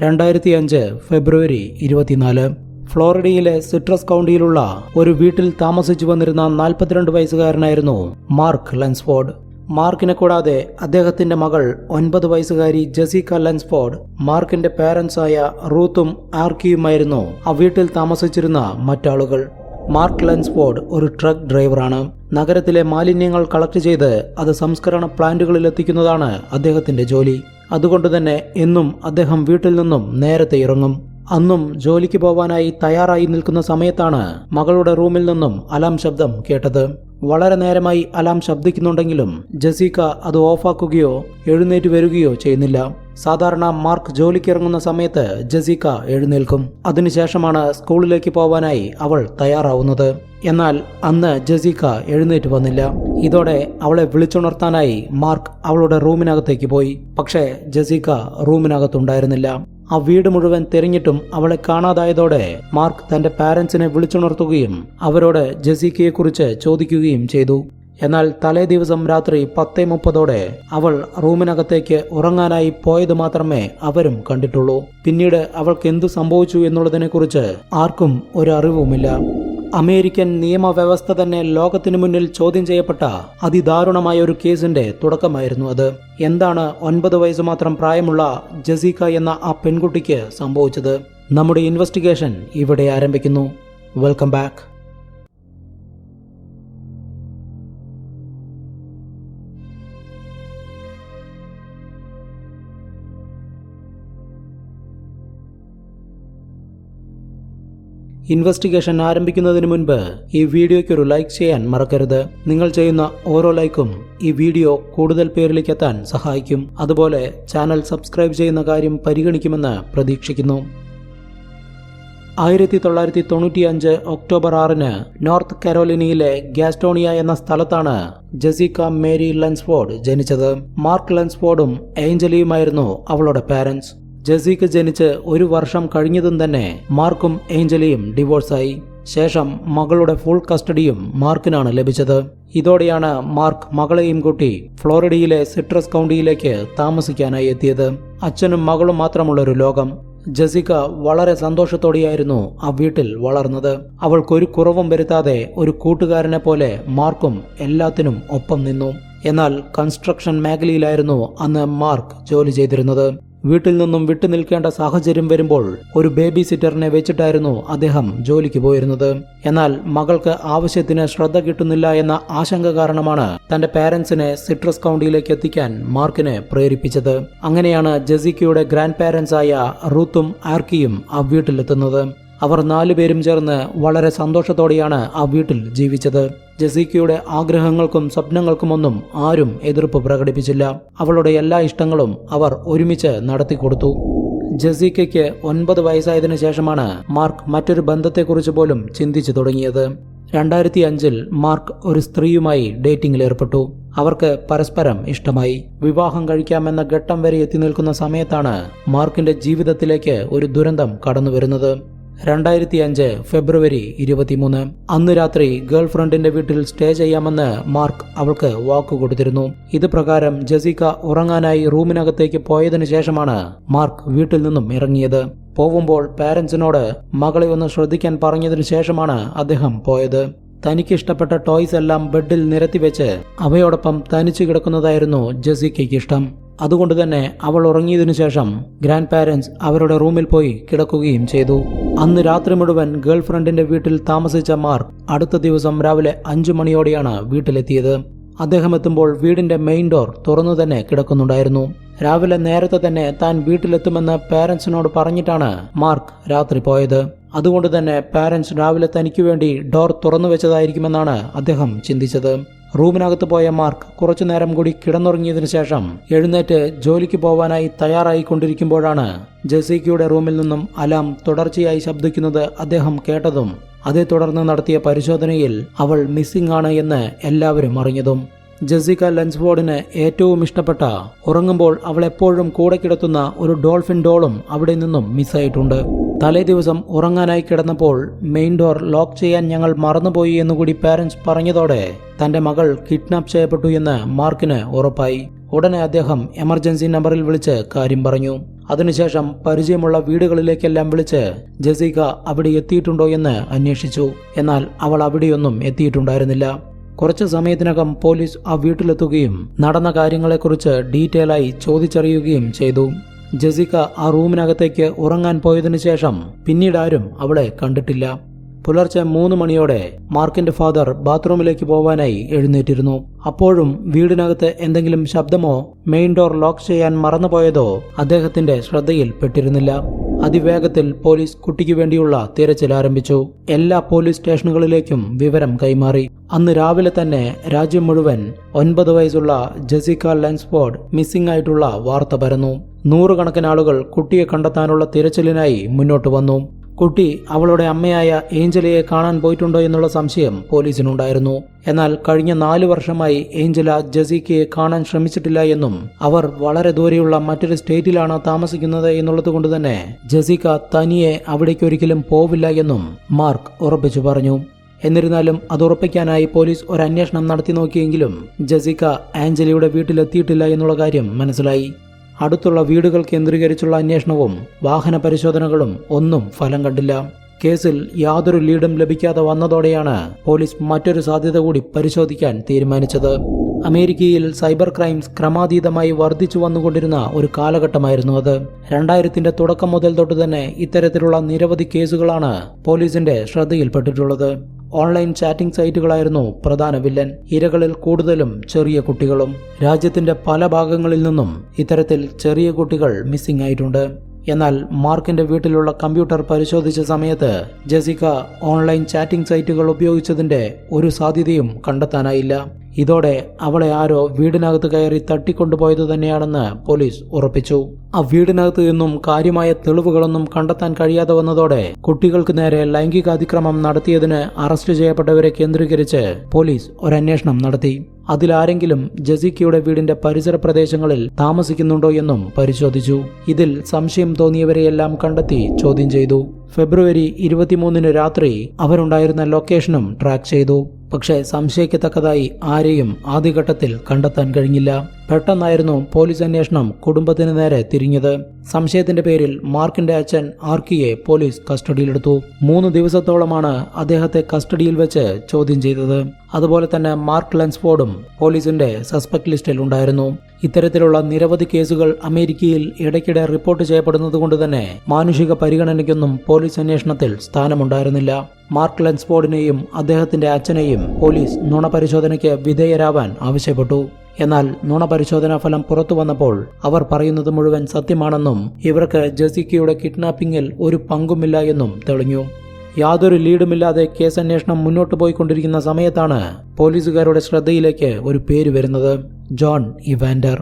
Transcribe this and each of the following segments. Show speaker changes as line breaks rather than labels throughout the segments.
രണ്ടായിരത്തി അഞ്ച് ഫെബ്രുവരി ഇരുപത്തിനാല്. ഫ്ലോറിഡയിലെ സിട്രസ് കൗണ്ടിയിലുള്ള ഒരു വീട്ടിൽ താമസിച്ചു വന്നിരുന്ന നാൽപ്പത്തിരണ്ട് വയസ്സുകാരനായിരുന്നു മാർക്ക് ലെൻസ്ഫോർഡ്. മാർക്കിനെ കൂടാതെ അദ്ദേഹത്തിന്റെ മകൾ ഒൻപത് വയസ്സുകാരി ജെസിക്ക ലെൻസ്ഫോർഡ് മാർക്കിന്റെ പേരൻസായ റൂത്തും ആർക്കിയുമായിരുന്നു ആ വീട്ടിൽ താമസിച്ചിരുന്ന മറ്റാളുകൾ. മാർക്ക് ലെൻസ്ഫോർഡ് ഒരു ട്രക്ക് ഡ്രൈവറാണ് നഗരത്തിലെ മാലിന്യങ്ങൾ കളക്ട് ചെയ്ത് അത് സംസ്കരണ പ്ലാന്റുകളിൽ എത്തിക്കുന്നതാണ് അദ്ദേഹത്തിന്റെ ജോലി. അതുകൊണ്ട് തന്നെ എന്നും അദ്ദേഹം വീട്ടിൽ നിന്നും നേരത്തെ ഇറങ്ങും. അന്നും ജോലിക്ക് പോവാനായി തയ്യാറായി നിൽക്കുന്ന സമയത്താണ് മകളുടെ റൂമിൽ നിന്നും അലാം ശബ്ദം കേട്ടത്. വളരെ നേരമായി അലാം ശബ്ദിക്കുന്നുണ്ടെങ്കിലും ജസീക്ക അത് ഓഫാക്കുകയോ എഴുന്നേറ്റ് വരികയോ ചെയ്യുന്നില്ല. സാധാരണ മാർക്ക് ജോലിക്ക് ഇറങ്ങുന്ന സമയത്ത് ജസീക്ക എഴുന്നേൽക്കും. അതിനുശേഷമാണ് സ്കൂളിലേക്ക് പോവാനായി അവൾ തയ്യാറാവുന്നത്. എന്നാൽ അന്ന് ജസീക്ക എഴുന്നേറ്റ് വന്നില്ല. ഇതോടെ അവളെ വിളിച്ചുണർത്താനായി മാർക്ക് അവളുടെ റൂമിനകത്തേക്ക് പോയി. പക്ഷേ ജസീക്ക റൂമിനകത്തുണ്ടായിരുന്നില്ല. ആ വീട് മുഴുവൻ തിരഞ്ഞിട്ടും അവളെ കാണാതായതോടെ മാർക്ക് തന്റെ പാരന്റ്സിനെ വിളിച്ചുണർത്തുകയും അവരോട് ജസീക്കയെക്കുറിച്ച് ചോദിക്കുകയും ചെയ്തു. എന്നാൽ തലേ ദിവസം രാത്രി പത്തേ മുപ്പതോടെ അവൾ റൂമിനകത്തേക്ക് ഉറങ്ങാനായി പോയത് മാത്രമേ അവരും കണ്ടിട്ടുള്ളൂ. പിന്നീട് അവൾക്ക് എന്തു സംഭവിച്ചു എന്നുള്ളതിനെക്കുറിച്ച് ആർക്കും ഒരു അറിവുമില്ല അമേരിക്കൻ നിയമവ്യവസ്ഥ തന്നെ ലോകത്തിനു മുന്നിൽ ചോദ്യം ചെയ്യപ്പെട്ട അതിദാരുണമായ ഒരു കേസിന്റെ തുടക്കമായിരുന്നു അത്. എന്താണ് ഒൻപത് വയസ്സ് മാത്രം പ്രായമുള്ള ജസീക്ക എന്ന ആ പെൺകുട്ടിക്ക് സംഭവിച്ചത്? നമ്മുടെ ഇൻവെസ്റ്റിഗേഷൻ ഇവിടെ ആരംഭിക്കുന്നു. വെൽക്കം ബാക്ക് ഇൻവെസ്റ്റിഗേഷൻ ആരംഭിക്കുന്നതിന് മുൻപ് ഈ വീഡിയോയ്ക്ക് ഒരു ലൈക്ക് ചെയ്യാൻ മറക്കരുത്. നിങ്ങൾ ചെയ്യുന്ന ഓരോ ലൈക്കും ഈ വീഡിയോ കൂടുതൽ പേരിലേക്ക് എത്താൻ സഹായിക്കും. അതുപോലെ ചാനൽ സബ്സ്ക്രൈബ് ചെയ്യുന്ന കാര്യം പരിഗണിക്കുമെന്ന് പ്രതീക്ഷിക്കുന്നു. ആയിരത്തി തൊള്ളായിരത്തി തൊണ്ണൂറ്റിയഞ്ച് ഒക്ടോബർ ആറിന് നോർത്ത് കരോലിനയിലെ ഗാസ്റ്റോണിയ എന്ന സ്ഥലത്താണ് ജസിക്ക മേരി ലെൻസ്ഫോർഡ് ജനിച്ചത്. മാർക്ക് ലെൻസ്ഫോർഡും ഏഞ്ചലിയുമായിരുന്നു അവളുടെ പാരന്റ്സ് ജസീക്ക് ജനിച്ച് ഒരു വർഷം കഴിഞ്ഞതും തന്നെ മാർക്കും ഏഞ്ചലിയും ഡിവോഴ്സായി. ശേഷം മകളുടെ ഫുൾ കസ്റ്റഡിയും മാർക്കിനാണ് ലഭിച്ചത്. ഇതോടെയാണ് മാർക്ക് മകളെയും കൂട്ടി ഫ്ലോറിഡയിലെ സിട്രസ് കൗണ്ടിയിലേക്ക് താമസിക്കാനായി എത്തിയത്. അച്ഛനും മകളും മാത്രമുള്ളൊരു ലോകം. ജസിക വളരെ സന്തോഷത്തോടെയായിരുന്നു ആ വീട്ടിൽ വളർന്നത്. അവൾക്കൊരു കുറവും വരുത്താതെ ഒരു കൂട്ടുകാരനെ പോലെ മാർക്കും എല്ലാത്തിനും ഒപ്പം നിന്നു. എന്നാൽ കൺസ്ട്രക്ഷൻ മേഖലയിലായിരുന്നു അന്ന് മാർക്ക് ജോലി ചെയ്തിരുന്നത്. വീട്ടിൽ നിന്നും വിട്ടു നിൽക്കേണ്ട സാഹചര്യം വരുമ്പോൾ ഒരു ബേബി സിറ്ററിനെ വെച്ചിട്ടായിരുന്നു അദ്ദേഹം ജോലിക്ക് പോയിരുന്നത്. എന്നാൽ മകൾക്ക് ആവശ്യത്തിന് ശ്രദ്ധ കിട്ടുന്നില്ല എന്ന ആശങ്ക കാരണമാണ് തന്റെ പാരന്റ്സിനെ സിട്രസ് കൗണ്ടിയിലേക്ക് എത്തിക്കാൻ മാർക്കിനെ പ്രേരിപ്പിച്ചത്. അങ്ങനെയാണ് ജസിക്കയുടെ ഗ്രാൻഡ് ആയ റൂത്തും ആർക്കിയും ആ വീട്ടിലെത്തുന്നത്. അവർ നാലുപേരും ചേർന്ന് വളരെ സന്തോഷത്തോടെയാണ് ആ വീട്ടിൽ ജീവിച്ചത്. ജസീക്കയുടെ ആഗ്രഹങ്ങൾക്കും സ്വപ്നങ്ങൾക്കുമൊന്നും ആരും എതിർപ്പ് പ്രകടിപ്പിച്ചില്ല. അവളുടെ എല്ലാ ഇഷ്ടങ്ങളും അവർ ഒരുമിച്ച് നടത്തിക്കൊടുത്തു ജസീക്കയ്ക്ക് ഒൻപത് വയസ്സായതിനു ശേഷമാണ് മാർക്ക് മറ്റൊരു ബന്ധത്തെക്കുറിച്ച് പോലും ചിന്തിച്ചു തുടങ്ങിയത്. രണ്ടായിരത്തി അഞ്ചിൽ മാർക്ക് ഒരു സ്ത്രീയുമായി ഡേറ്റിംഗിൽ ഏർപ്പെട്ടു. അവർക്ക് പരസ്പരം ഇഷ്ടമായി. വിവാഹം കഴിക്കാമെന്ന ഘട്ടം വരെ എത്തി നിൽക്കുന്ന സമയത്താണ് മാർക്കിന്റെ ജീവിതത്തിലേക്ക് ഒരു ദുരന്തം കടന്നു വരുന്നത് രണ്ടായിരത്തി അഞ്ച് ഫെബ്രുവരി ഇരുപത്തിമൂന്ന്. അന്ന് രാത്രി ഗേൾഫ്രണ്ടിന്റെ വീട്ടിൽ സ്റ്റേ ചെയ്യാമെന്ന് മാർക്ക് അവൾക്ക് വാക്ക് കൊടുത്തിരുന്നു. ഇത് പ്രകാരം ജസിക ഉറങ്ങാനായി റൂമിനകത്തേക്ക് പോയതിനു ശേഷമാണ് മാർക്ക് വീട്ടിൽ നിന്നും ഇറങ്ങിയത്. പോവുമ്പോൾ പാരന്റ്സിനോട് മകളെ ഒന്ന് ശ്രദ്ധിക്കാൻ പറഞ്ഞതിനു ശേഷമാണ് അദ്ദേഹം പോയത്. തനിക്ക് ഇഷ്ടപ്പെട്ട ടോയ്സ് എല്ലാം ബെഡിൽ നിരത്തിവെച്ച് അവയോടൊപ്പം തനിച്ചു കിടക്കുന്നതായിരുന്നു ജസീക്കയ്ക്ക് ഇഷ്ടം. അതുകൊണ്ട് തന്നെ അവൾ ഉറങ്ങിയതിനു ശേഷം ഗ്രാൻഡ് പാരൻസ് അവരുടെ റൂമിൽ പോയി കിടക്കുകയും ചെയ്തു. അന്ന് രാത്രി മുഴുവൻ ഗേൾഫ്രണ്ടിന്റെ വീട്ടിൽ താമസിച്ച മാർക്ക് അടുത്ത ദിവസം രാവിലെ അഞ്ചു മണിയോടെയാണ് വീട്ടിലെത്തിയത്. അദ്ദേഹം എത്തുമ്പോൾ വീടിന്റെ മെയിൻ ഡോർ തുറന്നു തന്നെ കിടക്കുന്നുണ്ടായിരുന്നു. രാവിലെ നേരത്തെ തന്നെ താൻ വീട്ടിലെത്തുമെന്ന് പാരൻസിനോട് പറഞ്ഞിട്ടാണ് മാർക്ക് രാത്രി പോയത്. അതുകൊണ്ട് തന്നെ പാരൻസ് രാവിലെ തനിക്ക് വേണ്ടി ഡോർ തുറന്നു വെച്ചതായിരിക്കുമെന്നാണ് അദ്ദേഹം ചിന്തിച്ചത്. റൂമിനകത്ത് പോയ മാർക്ക് കുറച്ചു നേരം കൂടി കിടന്നുറങ്ങിയതിനു ശേഷം എഴുന്നേറ്റ് ജോലിക്ക് പോവാനായി തയ്യാറായിക്കൊണ്ടിരിക്കുമ്പോഴാണ് ജെസിക്കയുടെ റൂമിൽ നിന്നും അലാം തുടർച്ചയായി ശബ്ദിക്കുന്നത് അദ്ദേഹം കേട്ടതും അതേ തുടർന്ന് നടത്തിയ പരിശോധനയിൽ അവൾ മിസ്സിംഗ് ആണ് എന്ന് എല്ലാവരും അറിഞ്ഞതും. ജസിക ലൻസ്ഫോർഡിന് ഏറ്റവും ഇഷ്ടപ്പെട്ട ഉറങ്ങുമ്പോൾ അവൾ എപ്പോഴും കൂടെ കിടത്തുന്ന ഒരു ഡോൾഫിൻ ഡോളും അവിടെ നിന്നും മിസ്സായിട്ടുണ്ട്. തലേ ദിവസം ഉറങ്ങാനായി കിടന്നപ്പോൾ മെയിൻ ഡോർ ലോക്ക് ചെയ്യാൻ ഞങ്ങൾ മറന്നുപോയി എന്നുകൂടി പാരൻസ് പറഞ്ഞതോടെ തന്റെ മകൾ കിഡ്നാപ്പ് ചെയ്യപ്പെട്ടു എന്ന് മാർക്കിന് ഉറപ്പായി. ഉടനെ അദ്ദേഹം എമർജൻസി നമ്പറിൽ വിളിച്ച് കാര്യം പറഞ്ഞു. അതിനുശേഷം പരിചയമുള്ള വീടുകളിലേക്കെല്ലാം വിളിച്ച് ജസീക അവിടെ എത്തിയിട്ടുണ്ടോ എന്ന് അന്വേഷിച്ചു. എന്നാൽ അവൾ അവിടെയൊന്നും എത്തിയിട്ടുണ്ടായിരുന്നില്ല. കുറച്ച് സമയത്തിനകം പോലീസ് ആ വീട്ടിലെത്തുകയും നടന്ന കാര്യങ്ങളെക്കുറിച്ച് ഡീറ്റെയിൽ ആയി ചോദിച്ചറിയുകയും ചെയ്തു. ജസിക ആ റൂമിനകത്തേക്ക് ഉറങ്ങാൻ പോയതിനു ശേഷം പിന്നീട് ആരും അവളെ കണ്ടിട്ടില്ല. പുലർച്ചെ മൂന്ന് മണിയോടെ മാർക്കിന്റെ ഫാദർ ബാത്റൂമിലേക്ക് പോവാനായി എഴുന്നേറ്റിരുന്നു. അപ്പോഴും വീടിനകത്ത് എന്തെങ്കിലും ശബ്ദമോ മെയിൻ ഡോർ ലോക്ക് ചെയ്യാൻ മറന്നുപോയതോ അദ്ദേഹത്തിന്റെ ശ്രദ്ധയിൽ പെട്ടിരുന്നില്ല. അതിവേഗത്തിൽ പോലീസ് കുട്ടിക്ക് വേണ്ടിയുള്ള തിരച്ചിൽ ആരംഭിച്ചു. എല്ലാ പോലീസ് സ്റ്റേഷനുകളിലേക്കും വിവരം കൈമാറി. അന്ന് രാവിലെ തന്നെ രാജ്യം മുഴുവൻ ഒൻപത് വയസ്സുള്ള ജസിക്ക ലെൻസ്ഫോർഡ് മിസ്സിംഗ് ആയിട്ടുള്ള വാർത്ത പരന്നു. നൂറുകണക്കിന് ആളുകൾ കുട്ടിയെ കണ്ടെത്താനുള്ള തിരച്ചിലിനായി മുന്നോട്ട് വന്നു. കുട്ടി അവളുടെ അമ്മയായ ഏഞ്ചലയെ കാണാൻ പോയിട്ടുണ്ടോ എന്നുള്ള സംശയം പോലീസിനുണ്ടായിരുന്നു. എന്നാൽ കഴിഞ്ഞ നാലു വർഷമായി ഏഞ്ചല ജസീക്കയെ കാണാൻ ശ്രമിച്ചിട്ടില്ല എന്നും അവർ വളരെ ദൂരെയുള്ള മറ്റൊരു സ്റ്റേറ്റിലാണ് താമസിക്കുന്നത് എന്നുള്ളത് കൊണ്ട് തന്നെ ജസീക്ക തനിയെ അവിടേക്ക് ഒരിക്കലും പോവില്ല എന്നും മാർക്ക് ഉറപ്പിച്ചു പറഞ്ഞു. എന്നിരുന്നാലും അത് ഉറപ്പിക്കാനായി പോലീസ് ഒരു അന്വേഷണം നടത്തി നോക്കിയെങ്കിലും ജസിക്ക ആഞ്ചലിയുടെ വീട്ടിലെത്തിയിട്ടില്ല എന്നുള്ള കാര്യം മനസ്സിലായി. അടുത്തുള്ള വീടുകൾ കേന്ദ്രീകരിച്ചുള്ള അന്വേഷണവും വാഹന പരിശോധനകളും ഒന്നും ഫലം കണ്ടില്ല. കേസിൽ യാതൊരു ലീഡും ലഭിക്കാതെ വന്നതോടെയാണ് പോലീസ് മറ്റൊരു സാധ്യത കൂടി പരിശോധിക്കാൻ തീരുമാനിച്ചത്. അമേരിക്കയിൽ സൈബർ ക്രൈംസ് ക്രമാതീതമായി വർദ്ധിച്ചു വന്നുകൊണ്ടിരുന്ന ഒരു കാലഘട്ടമായിരുന്നു അത്. രണ്ടായിരത്തിന്റെ തുടക്കം മുതൽ തൊട്ട് തന്നെ ഇത്തരത്തിലുള്ള നിരവധി കേസുകളാണ് പോലീസിന്റെ ശ്രദ്ധയിൽപ്പെട്ടിട്ടുള്ളത്. ഓൺലൈൻ ചാറ്റിംഗ് സൈറ്റുകളായിരുന്നു പ്രധാന വില്ലൻ. ഇരകളിൽ കൂടുതലും ചെറിയ കുട്ടികളും. രാജ്യത്തിന്റെ പല ഭാഗങ്ങളിൽ നിന്നും ഇത്തരത്തിൽ ചെറിയ കുട്ടികൾ മിസ്സിംഗ് ആയിട്ടുണ്ട്. എന്നാൽ മാർക്കിന്റെ വീട്ടിലുള്ള കമ്പ്യൂട്ടർ പരിശോധിച്ച സമയത്ത് ജെസിക്ക ഓൺലൈൻ ചാറ്റിംഗ് സൈറ്റുകൾ ഉപയോഗിച്ചതിന്റെ ഒരു സാധ്യതയും കണ്ടെത്താനായില്ല. ഇതോടെ അവളെ ആരോ വീടിനകത്ത് കയറി തട്ടിക്കൊണ്ടുപോയത് തന്നെയാണെന്ന് പോലീസ് ഉറപ്പിച്ചു. ആ വീടിനകത്ത് നിന്നും കാര്യമായ തെളിവുകളൊന്നും കണ്ടെത്താൻ കഴിയാതെ വന്നതോടെ കുട്ടികൾക്ക് നേരെ ലൈംഗിക അതിക്രമം നടത്തിയതിന് അറസ്റ്റ് ചെയ്യപ്പെട്ടവരെ കേന്ദ്രീകരിച്ച് പോലീസ് ഒരന്വേഷണം നടത്തി. അതിലാരെങ്കിലും ജസീക്കയുടെ വീടിന്റെ പരിസര പ്രദേശങ്ങളിൽ താമസിക്കുന്നുണ്ടോ എന്നും പരിശോധിച്ചു. ഇതിൽ സംശയം തോന്നിയവരെയെല്ലാം കണ്ടെത്തി ചോദ്യം ചെയ്തു. ഫെബ്രുവരി ഇരുപത്തിമൂന്നിന് രാത്രി അവരുണ്ടായിരുന്ന ലൊക്കേഷനും ട്രാക്ക് ചെയ്തു. പക്ഷേ സംശയിക്കത്തക്കതായി ആരെയും ആദ്യഘട്ടത്തിൽ കണ്ടെത്താൻ കഴിഞ്ഞില്ല. പെട്ടെന്നായിരുന്നു പോലീസ് അന്വേഷണം കുടുംബത്തിന് നേരെ തിരിഞ്ഞത്. സംശയത്തിന്റെ പേരിൽ മാർക്കിന്റെ അച്ഛൻ ആർക്കിയെ പോലീസ് കസ്റ്റഡിയിലെടുത്തു. മൂന്ന് ദിവസത്തോളമാണ് അദ്ദേഹത്തെ കസ്റ്റഡിയിൽ വെച്ച് ചോദ്യം ചെയ്തത്. അതുപോലെ തന്നെ മാർക്ക് ലെൻസ്ഫോർഡും പോലീസിന്റെ സസ്പെക്ട് ലിസ്റ്റിൽ ഉണ്ടായിരുന്നു. ഇത്തരത്തിലുള്ള നിരവധി കേസുകൾ അമേരിക്കയിൽ ഇടയ്ക്കിടെ റിപ്പോർട്ട് ചെയ്യപ്പെടുന്നത് കൊണ്ട് തന്നെ മാനുഷിക പരിഗണനയ്ക്കൊന്നും പോലീസ് അന്വേഷണത്തിൽ സ്ഥാനമുണ്ടായിരുന്നില്ല. മാർക്ക് ലെൻസ്ഫോർഡിനെയും അദ്ദേഹത്തിന്റെ അച്ഛനെയും പോലീസ് നുണപരിശോധനയ്ക്ക് വിധേയരാവാൻ ആവശ്യപ്പെട്ടു. എന്നാൽ നുണപരിശോധനാ ഫലം പുറത്തു വന്നപ്പോൾ അവർ പറയുന്നത് മുഴുവൻ സത്യമാണെന്നും ഇവർക്ക് ജസിക്കയുടെ കിഡ്നാപ്പിംഗിൽ ഒരു പങ്കുമില്ല എന്നും തെളിഞ്ഞു. യാതൊരു ലീഡുമില്ലാതെ കേസ് അന്വേഷണം മുന്നോട്ട് പോയിക്കൊണ്ടിരിക്കുന്ന സമയത്താണ് പോലീസുകാരുടെ ശ്രദ്ധയിലേക്ക് ഒരു പേര് വരുന്നത് ജോൺ ഇവാൻഡർ.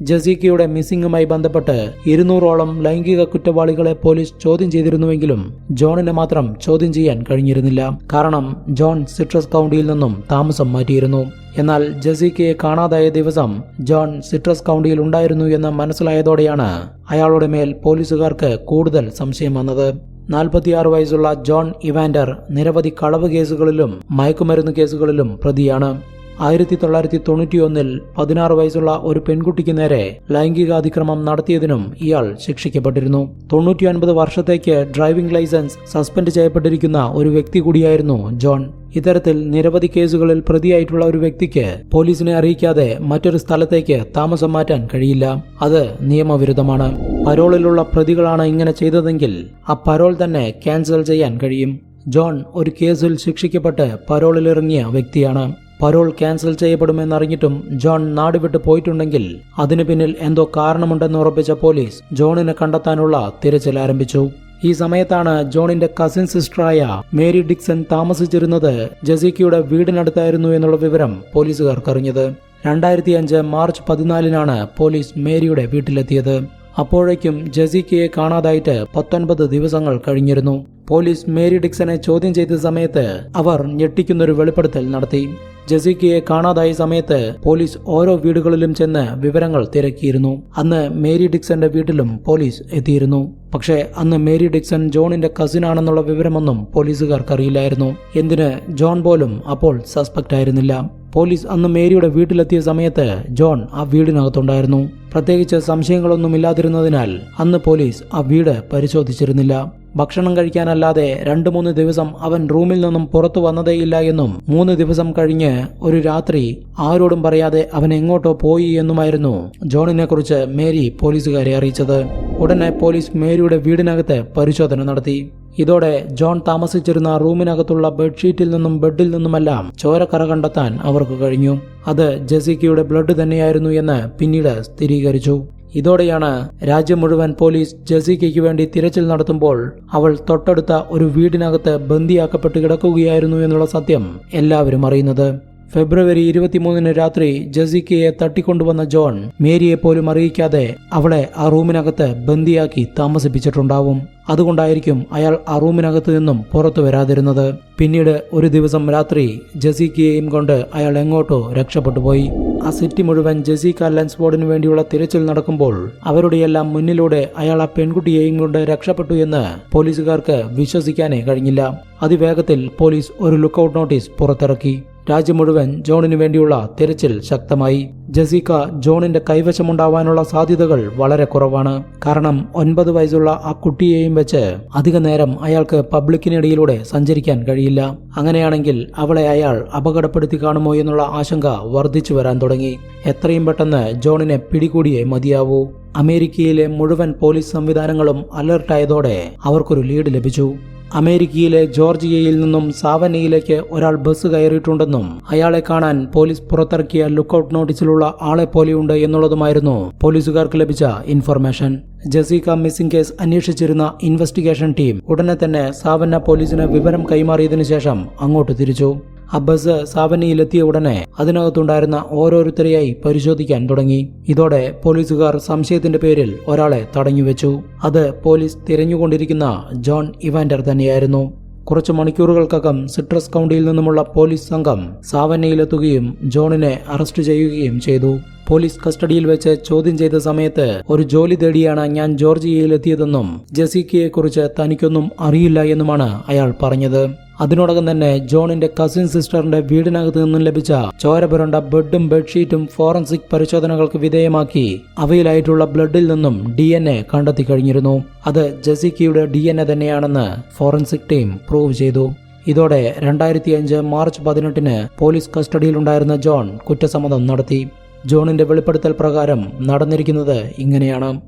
ജസീക്കയുടെ മിസ്സിംഗുമായി ബന്ധപ്പെട്ട് ഇരുന്നൂറോളം ലൈംഗിക കുറ്റവാളികളെ പോലീസ് ചോദ്യം ചെയ്തിരുന്നുവെങ്കിലും ജോണിനെ മാത്രം ചോദ്യം ചെയ്യാൻ കഴിഞ്ഞിരുന്നില്ല. കാരണം ജോൺ സിട്രസ് കൗണ്ടിയിൽ നിന്നും താമസം മാറ്റിയിരുന്നു. എന്നാൽ ജസീക്കയെ കാണാതായ ദിവസം ജോൺ സിട്രസ് കൗണ്ടിയിൽ ഉണ്ടായിരുന്നു എന്ന് മനസ്സിലായതോടെയാണ് അയാളുടെ മേൽ പോലീസുകാർക്ക് കൂടുതൽ സംശയം വന്നത്. നാൽപ്പത്തിയാറ് വയസ്സുള്ള ജോൺ ഇവാൻഡർ നിരവധി കളവ് കേസുകളിലും മയക്കുമരുന്ന് കേസുകളിലും പ്രതിയാണ്. ആയിരത്തി തൊള്ളായിരത്തി തൊണ്ണൂറ്റിയൊന്നിൽ പതിനാറ് വയസ്സുള്ള ഒരു പെൺകുട്ടിക്ക് നേരെ ലൈംഗികാതിക്രമം നടത്തിയതിനും ഇയാൾ ശിക്ഷിക്കപ്പെട്ടിരുന്നു. തൊണ്ണൂറ്റിയൊൻപത് വർഷത്തേക്ക് ഡ്രൈവിംഗ് ലൈസൻസ് സസ്പെൻഡ് ചെയ്യപ്പെട്ടിരിക്കുന്ന ഒരു വ്യക്തി കൂടിയായിരുന്നു ജോൺ. ഇത്തരത്തിൽ നിരവധി കേസുകളിൽ പ്രതിയായിട്ടുള്ള ഒരു വ്യക്തിക്ക് പോലീസിനെ അറിയിക്കാതെ മറ്റൊരു സ്ഥലത്തേക്ക് താമസം മാറ്റാൻ കഴിയില്ല. അത് നിയമവിരുദ്ധമാണ്. പരോളിലുള്ള പ്രതികളാണ് ഇങ്ങനെ ചെയ്തതെങ്കിൽ ആ പരോൾ തന്നെ ക്യാൻസൽ ചെയ്യാൻ കഴിയും. ജോൺ ഒരു കേസിൽ ശിക്ഷിക്കപ്പെട്ട് പരോളിലിറങ്ങിയ വ്യക്തിയാണ്. പരോൾ ക്യാൻസൽ ചെയ്യപ്പെടുമെന്നറിഞ്ഞിട്ടും ജോൺ നാടുവിട്ട് പോയിട്ടുണ്ടെങ്കിൽ അതിനു പിന്നിൽ എന്തോ കാരണമുണ്ടെന്ന് ഉറപ്പിച്ച പോലീസ് ജോണിനെ കണ്ടെത്താനുള്ള തിരച്ചിൽ ആരംഭിച്ചു. ഈ സമയത്താണ് ജോണിന്റെ കസിൻ സിസ്റ്ററായ മേരി ഡിക്സൺ താമസിച്ചിരുന്നത് ജസീക്കയുടെ വീടിനടുത്തായിരുന്നു എന്നുള്ള വിവരം പോലീസുകാർക്ക് അറിഞ്ഞത് രണ്ടായിരത്തി അഞ്ച് മാർച്ച് പതിനാലിനാണ് പോലീസ് മേരിയുടെ വീട്ടിലെത്തിയത്. അപ്പോഴേക്കും ജസീക്കയെ കാണാതായിട്ട് പത്തൊൻപത് ദിവസങ്ങൾ കഴിഞ്ഞിരുന്നു. പോലീസ് മേരി ഡിക്സനെ ചോദ്യം ചെയ്ത സമയത്ത് അവർ ഞെട്ടിക്കുന്നൊരു വെളിപ്പെടുത്തൽ നടത്തി. ജസീക്കയെ കാണാതായ സമയത്ത് പോലീസ് ഓരോ വീടുകളിലും ചെന്ന് വിവരങ്ങൾ തിരക്കിയിരുന്നു. അന്ന് മേരി ഡിക്സന്റെ വീട്ടിലും പോലീസ് എത്തിയിരുന്നു. പക്ഷേ അന്ന് മേരി ഡിക്സൺ ജോണിന്റെ കസിൻ കസിനാണെന്നുള്ള വിവരമൊന്നും പോലീസുകാർക്ക് അറിയില്ലായിരുന്നു എന്തിന് ജോൺ പോലും അപ്പോൾ സസ്പെക്ട് ആയിരുന്നില്ല പോലീസ് അന്ന് മേരിയുടെ വീട്ടിലെത്തിയ സമയത്ത് ജോൺ ആ വീടിനകത്തുണ്ടായിരുന്നു. പ്രത്യേകിച്ച് സംശയങ്ങളൊന്നുമില്ലാതിരുന്നതിനാൽ അന്ന് പോലീസ് ആ വീട് പരിശോധിച്ചിരുന്നില്ല. ഭക്ഷണം കഴിക്കാനല്ലാതെ രണ്ടു മൂന്ന് ദിവസം അവൻ റൂമിൽ നിന്നും പുറത്തു വന്നതേയില്ല എന്നും മൂന്ന് ദിവസം കഴിഞ്ഞ് ഒരു രാത്രി ആരോടും പറയാതെ അവൻ എങ്ങോട്ടോ പോയി എന്നുമായിരുന്നു ജോണിനെ കുറിച്ച് മേരി പോലീസുകാരെ അറിയിച്ചത്. ഉടനെ പോലീസ് മേരിയുടെ വീടിനകത്ത് പരിശോധന നടത്തി. ഇതോടെ ജോൺ താമസിച്ചിരുന്ന റൂമിനകത്തുള്ള ബെഡ്ഷീറ്റിൽ നിന്നും ബെഡിൽ നിന്നുമെല്ലാം ചോരക്കറ കണ്ടെത്താൻ അവർക്ക് കഴിഞ്ഞു. അത് ജെസിക്കയുടെ ബ്ലഡ് തന്നെയായിരുന്നു എന്ന് പിന്നീട് സ്ഥിരീകരിച്ചു. ഇതോടെയാണ് രാജ്യം മുഴുവൻ പോലീസ് ജസീക്കയ്ക്ക് വേണ്ടി തിരച്ചിൽ നടത്തുമ്പോൾ അവൾ തൊട്ടടുത്ത ഒരു വീടിനകത്ത് ബന്ദിയാക്കപ്പെട്ട് കിടക്കുകയായിരുന്നു എന്നുള്ള സത്യം എല്ലാവരും അറിയുന്നത്. ഫെബ്രുവരി ഇരുപത്തിമൂന്നിന് രാത്രി ജസിക്കയെ തട്ടിക്കൊണ്ടുവന്ന ജോൺ മേരിയെ പോലും അറിയിക്കാതെ അവളെ ആ റൂമിനകത്ത് ബന്ദിയാക്കി താമസിപ്പിച്ചിട്ടുണ്ടാവും. അതുകൊണ്ടായിരിക്കും അയാൾ ആ റൂമിനകത്ത് നിന്നും പുറത്തു വരാതിരുന്നത്. പിന്നീട് ഒരു ദിവസം രാത്രി ജസീക്കയെയും കൊണ്ട് അയാൾ എങ്ങോട്ടോ രക്ഷപ്പെട്ടു പോയി. ആ സിറ്റി മുഴുവൻ ജസീക്ക ലെൻസ്ബോർഡിന് വേണ്ടിയുള്ള തിരച്ചിൽ നടക്കുമ്പോൾ അവരുടെയെല്ലാം മുന്നിലൂടെ അയാൾ ആ പെൺകുട്ടിയെയും കൊണ്ട് രക്ഷപ്പെട്ടു എന്ന് പോലീസുകാർക്ക് വിശ്വസിക്കാനേ കഴിഞ്ഞില്ല. അതിവേഗത്തിൽ പോലീസ് ഒരു ലുക്കൌട്ട് നോട്ടീസ് പുറത്തിറക്കി. രാജ്യം മുഴുവൻ ജോണിനു വേണ്ടിയുള്ള തിരച്ചിൽ ശക്തമായി. ജസീക്ക ജോണിന്റെ കൈവശമുണ്ടാവാനുള്ള സാധ്യതകൾ വളരെ കുറവാണ്. കാരണം ഒൻപത് വയസ്സുള്ള ആ കുട്ടിയെയും വെച്ച് അധിക നേരം അയാൾക്ക് പബ്ലിക്കിനിടയിലൂടെ സഞ്ചരിക്കാൻ കഴിയില്ല. അങ്ങനെയാണെങ്കിൽ അവളെ അയാൾ അപകടപ്പെടുത്തി കാണുമോ എന്നുള്ള ആശങ്ക വർദ്ധിച്ചു വരാൻ തുടങ്ങി. എത്രയും പെട്ടെന്ന് ജോണിനെ പിടികൂടിയേ മതിയാവൂ. അമേരിക്കയിലെ മുഴുവൻ പോലീസ് സംവിധാനങ്ങളും അലർട്ടായതോടെ അവർക്കൊരു ലീഡ് ലഭിച്ചു. അമേരിക്കയിലെ ജോർജിയയിൽ നിന്നും സാവനയിലേക്ക് ഒരാൾ ബസ് കയറിയിട്ടുണ്ടെന്നും അയാളെ കാണാൻ പോലീസ് പുറത്തിറക്കിയ ലുക്കൌട്ട് നോട്ടീസിലുള്ള ആളെ പോലെയുണ്ട് എന്നുള്ളതുമായിരുന്നു പോലീസുകാർക്ക് ലഭിച്ച ഇൻഫർമേഷൻ. ജസീക മിസ്സിംഗ് കേസ് അന്വേഷിച്ചിരുന്ന ഇൻവെസ്റ്റിഗേഷൻ ടീം ഉടനെ തന്നെ സാവന്ന പോലീസിന് വിവരം കൈമാറിയതിനു ശേഷം അങ്ങോട്ട് തിരിച്ചു. ആ ബസ് സാവനയിലെത്തിയ ഉടനെ അതിനകത്തുണ്ടായിരുന്ന ഓരോരുത്തരെയായി പരിശോധിക്കാൻ തുടങ്ങി. ഇതോടെ പോലീസുകാർ സംശയത്തിന്റെ പേരിൽ ഒരാളെ തടഞ്ഞുവെച്ചു. അത് പോലീസ് തിരഞ്ഞുകൊണ്ടിരിക്കുന്ന ജോൺ ഇവാൻഡർ തന്നെയായിരുന്നു. കുറച്ച് മണിക്കൂറുകൾക്കകം സിട്രസ് കൗണ്ടിയിൽ നിന്നുമുള്ള പോലീസ് സംഘം സാവന്നയിലെത്തുകയും ജോണിനെ അറസ്റ്റ് ചെയ്യുകയും ചെയ്തു. പോലീസ് കസ്റ്റഡിയിൽ വെച്ച് ചോദ്യം ചെയ്ത സമയത്ത് ഒരു ജോലി തേടിയാണ് ഞാൻ ജോർജിയയിൽ എത്തിയതെന്നും ജസീക്കയെക്കുറിച്ച് തനിക്കൊന്നും അറിയില്ല എന്നുമാണ് അയാൾ പറഞ്ഞത്. അതിനോടകം തന്നെ ജോണിന്റെ കസിൻ സിസ്റ്ററിന്റെ വീടിനകത്ത് നിന്നും ലഭിച്ച ചോരപുരണ്ട ബെഡും ബെഡ്ഷീറ്റും ഫോറൻസിക് പരിശോധനകൾക്ക് വിധേയമാക്കി അവയിലായിട്ടുള്ള ബ്ലഡിൽ നിന്നും ഡി എൻ എ കണ്ടെത്തി കഴിഞ്ഞിരുന്നു. അത് ജസിക്കയുടെ ഡി എൻ എ തന്നെയാണെന്ന് ഫോറൻസിക് ടീം പ്രൂവ് ചെയ്തു. ഇതോടെ രണ്ടായിരത്തി അഞ്ച് മാർച്ച് പതിനെട്ടിന് പോലീസ് കസ്റ്റഡിയിലുണ്ടായിരുന്ന ജോൺ കുറ്റസമ്മതം നടത്തി. ജോണിന്റെ വെളിപ്പെടുത്തൽ പ്രകാരം നടന്നിരിക്കുന്നത് ഇങ്ങനെയാണ്.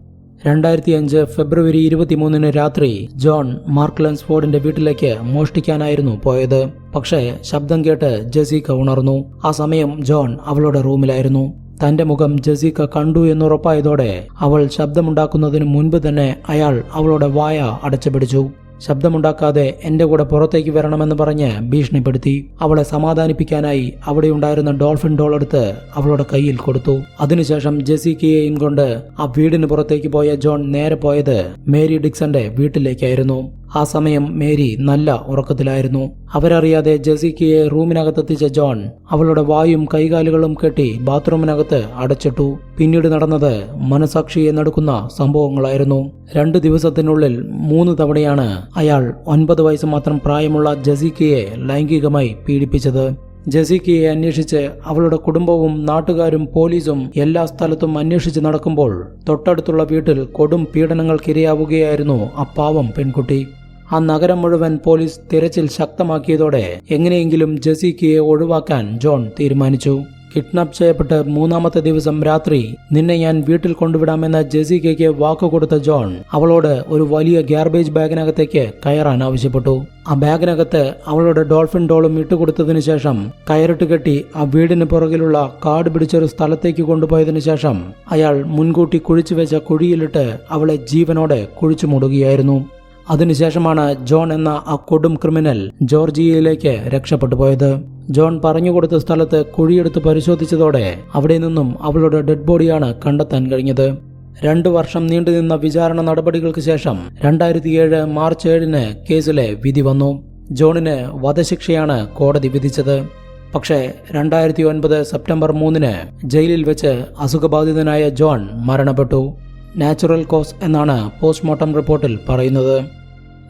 രണ്ടായിരത്തി അഞ്ച് ഫെബ്രുവരി ഇരുപത്തിമൂന്നിന് രാത്രി ജോൺ മാർക്ക് ലെൻസ്ഫോർഡിന്റെ വീട്ടിലേക്ക് മോഷ്ടിക്കാനായിരുന്നു പോയത്. പക്ഷേ ശബ്ദം കേട്ട് ജസീക്ക ഉണർന്നു. ആ സമയം ജോൺ അവളുടെ റൂമിലായിരുന്നു. തന്റെ മുഖം ജസീക്ക കണ്ടു എന്നുറപ്പായതോടെ അവൾ ശബ്ദമുണ്ടാക്കുന്നതിന് മുൻപ് തന്നെ അയാൾ അവളുടെ വായ അടച്ചുപിടിച്ചു. ശബ്ദമുണ്ടാക്കാതെ എന്റെ കൂടെ പുറത്തേക്ക് വരണമെന്ന് പറഞ്ഞ് ഭീഷണിപ്പെടുത്തി. അവളെ സമാധാനിപ്പിക്കാനായി അവിടെ ഉണ്ടായിരുന്ന ഡോൾഫിൻ ഡോൾ എടുത്ത് അവളുടെ കയ്യിൽ കൊടുത്തു. അതിനുശേഷം ജെസിക്കയെയും കൊണ്ട് ആ വീടിന് പുറത്തേക്ക് പോയ ജോൺ നേരെ പോയത് മേരി ഡിക്സന്റെ വീട്ടിലേക്കായിരുന്നു. ആ സമയം മേരി നല്ല ഉറക്കത്തിലായിരുന്നു. അവരറിയാതെ ജെസിക്കയെ റൂമിനകത്തെത്തിച്ച ജോൺ അവളുടെ വായും കൈകാലുകളും കെട്ടി ബാത്റൂമിനകത്ത് അടച്ചിട്ടു. പിന്നീട് നടന്നത് മനസാക്ഷിയെ നടക്കുന്ന സംഭവങ്ങളായിരുന്നു. രണ്ട് ദിവസത്തിനുള്ളിൽ മൂന്ന് തവണയാണ് അയാൾ ഒൻപത് വയസ്സ് മാത്രം പ്രായമുള്ള ജസീക്കയെ ലൈംഗികമായി പീഡിപ്പിച്ചത്. ജസീക്കയെ അന്വേഷിച്ച് അവളുടെ കുടുംബവും നാട്ടുകാരും പോലീസും എല്ലാ സ്ഥലത്തും അന്വേഷിച്ച് നടക്കുമ്പോൾ തൊട്ടടുത്തുള്ള വീട്ടിൽ കൊടും പീഡനങ്ങൾക്കിരയാവുകയായിരുന്നു അപ്പാവം പാവം പെൺകുട്ടി. ആ നഗരം മുഴുവൻ പോലീസ് തിരച്ചിൽ ശക്തമാക്കിയതോടെ എങ്ങനെയെങ്കിലും ജസീക്കയെ ഒഴിവാക്കാൻ ജോൺ തീരുമാനിച്ചു. കിഡ്നാപ്പ് ചെയ്യപ്പെട്ട് മൂന്നാമത്തെ ദിവസം രാത്രി നിന്നെ ഞാൻ വീട്ടിൽ കൊണ്ടുവിടാമെന്ന ജെസിക്കയ്ക്ക് വാക്കുകൊടുത്ത ജോൺ അവളോട് ഒരു വലിയ ഗാർബേജ് ബാഗിനകത്തേക്ക് കയറാൻ ആവശ്യപ്പെട്ടു. ആ ബാഗിനകത്ത് അവളുടെ ഡോൾഫിൻ ഡോളും ഇട്ടുകൊടുത്തതിനു ശേഷം കയറിട്ട് കെട്ടി ആ വീടിന് പുറകിലുള്ള കാട് പിടിച്ചൊരു സ്ഥലത്തേക്ക് കൊണ്ടുപോയതിനു ശേഷം അയാൾ മുൻകൂട്ടി കുഴിച്ചു വെച്ച കുഴിയിലിട്ട് അവളെ ജീവനോടെ കുഴിച്ചു മൂടുകയായിരുന്നു. അതിനുശേഷമാണ് ജോൺ എന്ന ആ കൊടും ക്രിമിനൽ ജോർജിയയിലേക്ക് രക്ഷപ്പെട്ടു പോയത്. ജോൺ പറഞ്ഞുകൊടുത്ത സ്ഥലത്ത് കുഴിയെടുത്ത് പരിശോധിച്ചതോടെ അവിടെ നിന്നും അവളുടെ ഡെഡ് ബോഡിയാണ് കണ്ടെത്താൻ കഴിഞ്ഞത്. രണ്ടു വർഷം നീണ്ടുനിന്ന വിചാരണ നടപടികൾക്ക് ശേഷം രണ്ടായിരത്തി ഏഴ് മാർച്ച് ഏഴിന് കേസിലെ വിധി വന്നു. ജോണിന് വധശിക്ഷയാണ് കോടതി വിധിച്ചത്. പക്ഷേ രണ്ടായിരത്തി ഒൻപത് സെപ്റ്റംബർ മൂന്നിന് ജയിലിൽ വെച്ച് അസുഖബാധിതനായ ജോൺ മരണപ്പെട്ടു. നാച്ചുറൽ കോസ് എന്നാണ് പോസ്റ്റ്മോർട്ടം റിപ്പോർട്ടിൽ പറയുന്നത്.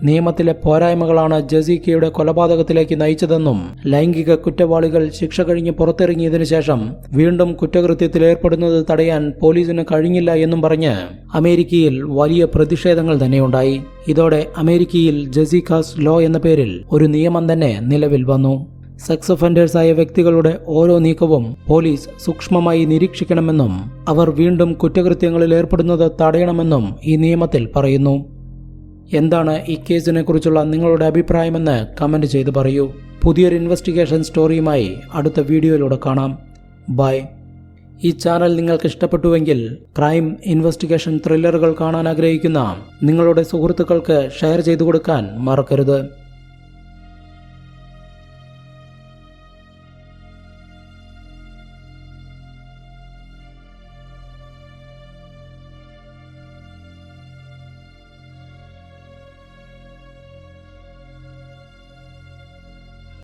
നിയമത്തിലെ പോരായ്മകളാണ് ജസീക്കയുടെ കൊലപാതകത്തിലേക്ക് നയിച്ചതെന്നും ലൈംഗിക കുറ്റവാളികൾ ശിക്ഷ കഴിഞ്ഞ് പുറത്തിറങ്ങിയതിനു ശേഷം വീണ്ടും കുറ്റകൃത്യത്തിൽ ഏർപ്പെടുന്നത് തടയാൻ പോലീസിന് കഴിഞ്ഞില്ല എന്നും പറഞ്ഞ് അമേരിക്കയിൽ വലിയ പ്രതിഷേധങ്ങൾ തന്നെയുണ്ടായി. ഇതോടെ അമേരിക്കയിൽ ജസീക്കാസ് ലോ എന്ന പേരിൽ ഒരു നിയമം തന്നെ നിലവിൽ വന്നു. സെക്സ് ഒഫൻഡേഴ്സായ വ്യക്തികളുടെ ഓരോ നീക്കവും പോലീസ് സൂക്ഷ്മമായി നിരീക്ഷിക്കണമെന്നും അവർ വീണ്ടും കുറ്റകൃത്യങ്ങളിൽ ഏർപ്പെടുന്നത് തടയണമെന്നും ഈ നിയമത്തിൽ പറയുന്നു. എന്താണ് ഈ കേസിനെ കുറിച്ചുള്ള നിങ്ങളുടെ അഭിപ്രായമെന്ന് കമന്റ് ചെയ്ത് പറയൂ. പുതിയൊരു ഇൻവെസ്റ്റിഗേഷൻ സ്റ്റോറിയുമായി അടുത്ത വീഡിയോയിലൂടെ കാണാം. ബൈ. ഈ ചാനൽ നിങ്ങൾക്ക് ഇഷ്ടപ്പെട്ടുവെങ്കിൽ ക്രൈം ഇൻവെസ്റ്റിഗേഷൻ ത്രില്ലറുകൾ കാണാൻ ആഗ്രഹിക്കുന്ന നിങ്ങളുടെ സുഹൃത്തുക്കൾക്ക് ഷെയർ ചെയ്തു കൊടുക്കാൻ മറക്കരുത്.